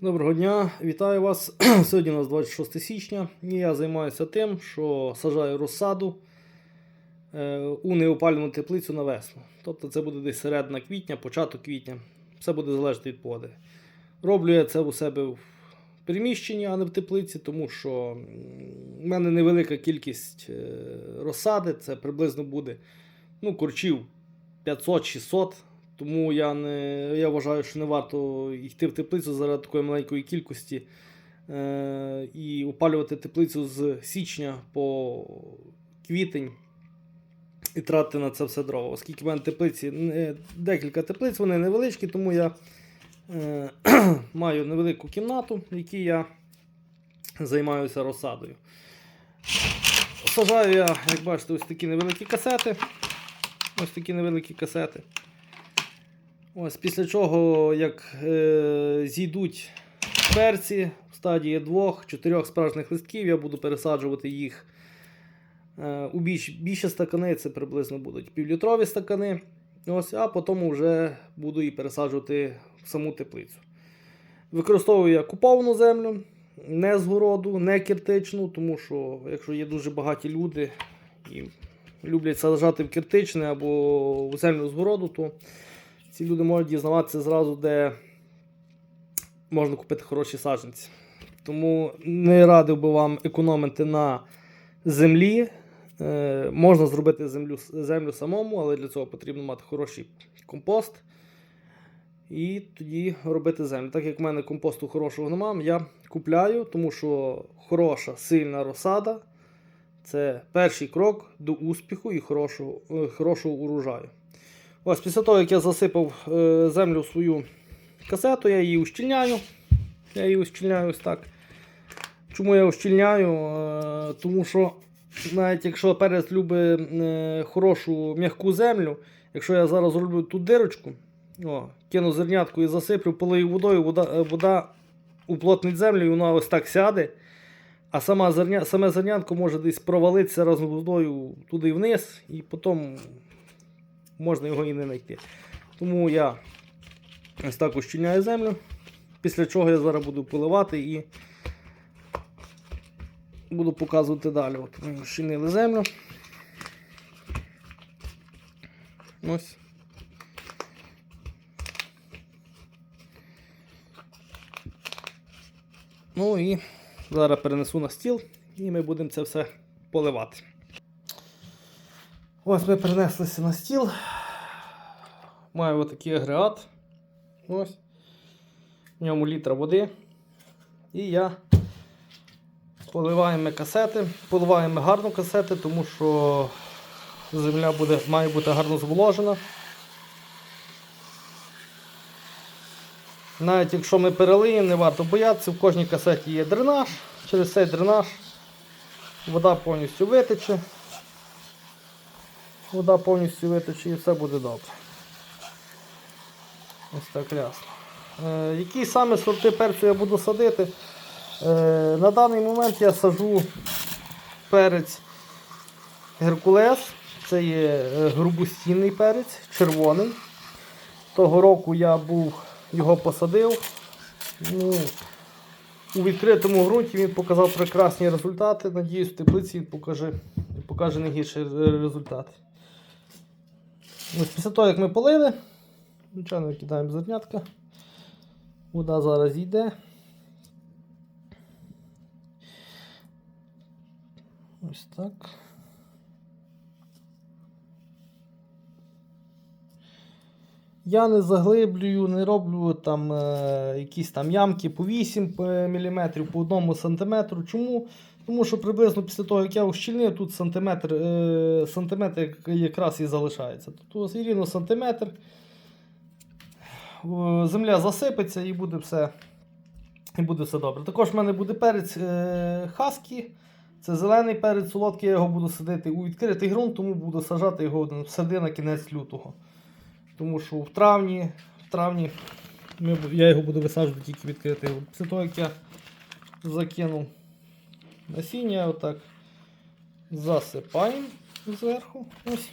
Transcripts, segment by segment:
Доброго дня, вітаю вас. Сьогодні у нас 26 січня і я займаюся тим, що сажаю розсаду е, у неопалювану теплицю на весну. Тобто це буде десь середина квітня, початок квітня. Все буде залежати від погоди. Роблю я це у себе в приміщенні, а не в теплиці, тому що в мене невелика кількість е, розсади, це приблизно буде ну, курчів 500-600. Тому я не, я вважаю, що не варто йти в теплицю заради такої маленької кількості е, і опалювати теплицю з січня по квітень і тратити на це все дрова. Оскільки в мене теплиці не, декілька теплиць, вони невеличкі, тому я е, маю невелику кімнату, в якій я займаюся розсадою. Сажаю я, як бачите, ось такі невеликі касети. Ось такі невеликі касети. Ось після чого, як е, зійдуть перці в стадії двох-чотирьох справжніх листків, я буду пересаджувати їх е, у більш, більші стакани, це приблизно будуть півлітрові стакани. Ось, а потім вже буду і пересаджувати в саму теплицю. Використовую я куповану землю, не з городу, не киртичну, тому що якщо є дуже багаті люди і люблять саджати в киртичне або в землю з городу, то ці люди можуть дізнаватися зразу, де можна купити хороші саджанці. Тому не радив би вам економити на землі. Е, можна зробити землю, землю самому, але для цього потрібно мати хороший компост. І тоді робити землю. Так як в мене компосту хорошого немає, я купляю, тому що хороша, сильна розсада це перший крок до успіху і хорошого, е, хорошого урожаю. Ось після того, як я засипав е, землю в свою касету, я її ущільняю. Я її ущільняю ось так. Чому я ущільняю? Е, тому що навіть якщо перець любить е, хорошу м'яку землю, якщо я зараз зроблю тут дирочку, о, кину зернятку і засиплю, полию водою, вода, вода уплотнить землю і вона ось так сяде. А сама зерня, саме зернятко може десь провалитися разом з водою туди вниз, і потім можна його і не знайти. Тому я ось так ущільняю землю. Після чого я зараз буду поливати і буду показувати далі. От ми ущільнили землю. Ось. Ну і зараз перенесу на стіл і ми будемо це все поливати. Ось ми перенеслися на стіл. Маю отакий агрегат. Ось. В ньому літра води. І я поливаємо касети. Поливаємо гарно касети, тому що земля буде, має бути гарно зволожена. Навіть якщо ми перелиємо, не варто боятися, в кожній касеті є дренаж. Через цей дренаж вода повністю витече. Вода повністю витече і все буде добре. Ось так ясно. Е, які саме сорти перцю я буду садити? Е, на даний момент я сажу перець Геркулес. Це є е, грубостінний перець, червоний. Того року я був його посадив. Ну, у відкритому ґрунті він показав прекрасні результати. Надіюсь, в теплиці він покаже, покаже не гірший результат. Ось після того, як ми полили, звичайно, кидаємо зернятка. Вода зараз йде. Ось так. Я не заглиблюю, не роблю там е, якісь там ямки по 8 мм, по 1 см. Чому? Тому що приблизно після того, як я ущільнив, тут сантиметр, е, сантиметр якраз і залишається. Тобто рівно сантиметр. Земля засипеться і буде все, і буде все добре. Також в мене буде перець е, хаскі. Це зелений перець солодкий, я його буду садити у відкритий ґрунт, тому буду сажати його сади на кінець лютого. Тому що в травні, в травні я його буду висаджувати тільки відкритий ґрунт. Після того, як я закинув насіння, отак засипаємо зверху. Ось.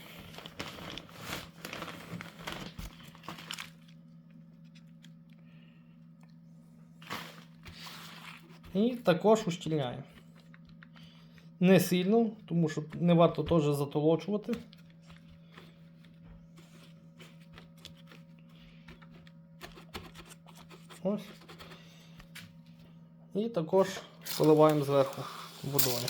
І також ущільняємо. Не сильно, тому що не варто теж затолочувати. Ось. І також поливаємо зверху водою.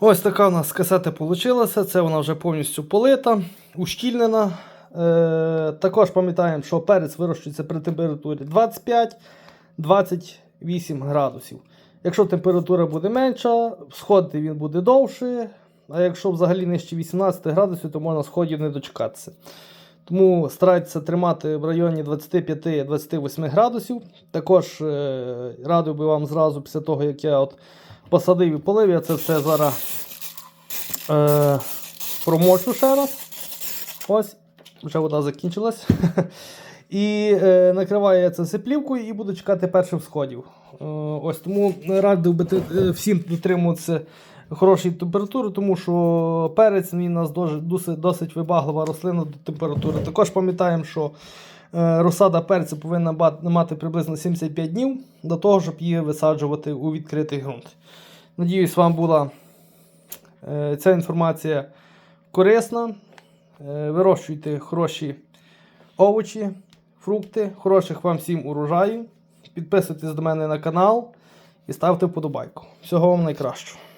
Ось така у нас касета вийшла. Це вона вже повністю полита, ущільнена. Е, також пам'ятаємо, що перець вирощується при температурі 25-28 градусів. Якщо температура буде менша, сходити він буде довше. А якщо взагалі нижче 18 градусів, то можна сходів не дочекатися. Тому старайтеся тримати в районі 25-28 градусів. Також е, радив би вам зразу після того, як я от посадив і полив, я це все зараз е, промочу ще раз. Ось, вже вода закінчилась. І е, накриваю це все плівкою і буду чекати перших сходів. Е, ось тому радив би е, всім дотримуватися хорошої температури, тому що перець він у нас досить, досить вибаглива рослина до температури. Також пам'ятаємо, що е, розсада перцю повинна мати приблизно 75 днів до того, щоб її висаджувати у відкритий ґрунт. Надіюсь, вам була е, ця інформація корисна. Е, Вирощуйте хороші овочі, фрукти, хороших вам всім урожаїв. Підписуйтесь до мене на канал і ставте вподобайку. Всього вам найкращого.